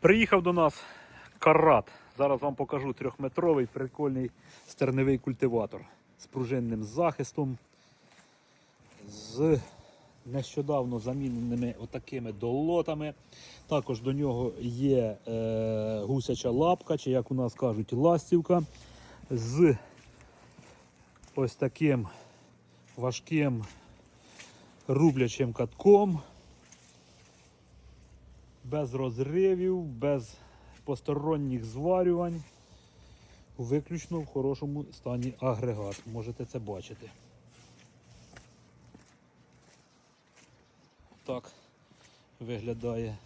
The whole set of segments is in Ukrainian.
Приїхав до нас карат. Зараз вам покажу трьохметровий прикольний стерневий культиватор з пружинним захистом, з нещодавно заміненими отакими долотами. Також до нього є е, гусяча лапка, чи як у нас кажуть, ластівка, з ось таким важким рублячим катком без розривів, без посторонніх зварювань. Виключно в хорошому стані агрегат. Можете це бачити. Так виглядає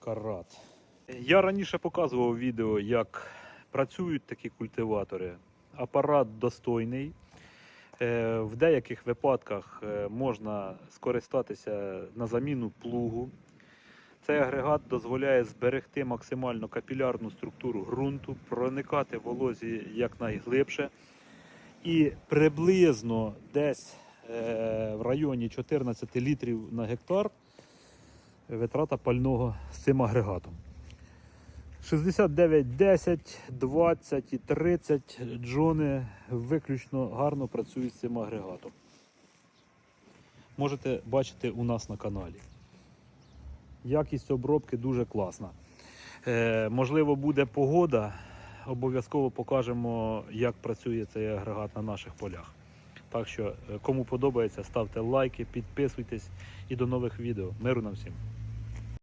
карат. Я раніше показував відео, як працюють такі культиватори. Апарат достойний. Е, В деяких випадках е, можна скористатися на заміну плугу. Цей агрегат дозволяє зберегти максимально капілярну структуру ґрунту, проникати волозі якнайглибше. І приблизно десь е, в районі 14 літрів на гектар витрата пального з цим агрегатом. 69, 10, 20 і 30 джони виключно гарно працюють з цим агрегатом. Можете бачити у нас на каналі. Якість обробки дуже класна. Е, можливо, буде погода. Обов'язково покажемо, як працює цей агрегат на наших полях. Так що, е, кому подобається, ставте лайки, підписуйтесь і до нових відео. Миру нам всім!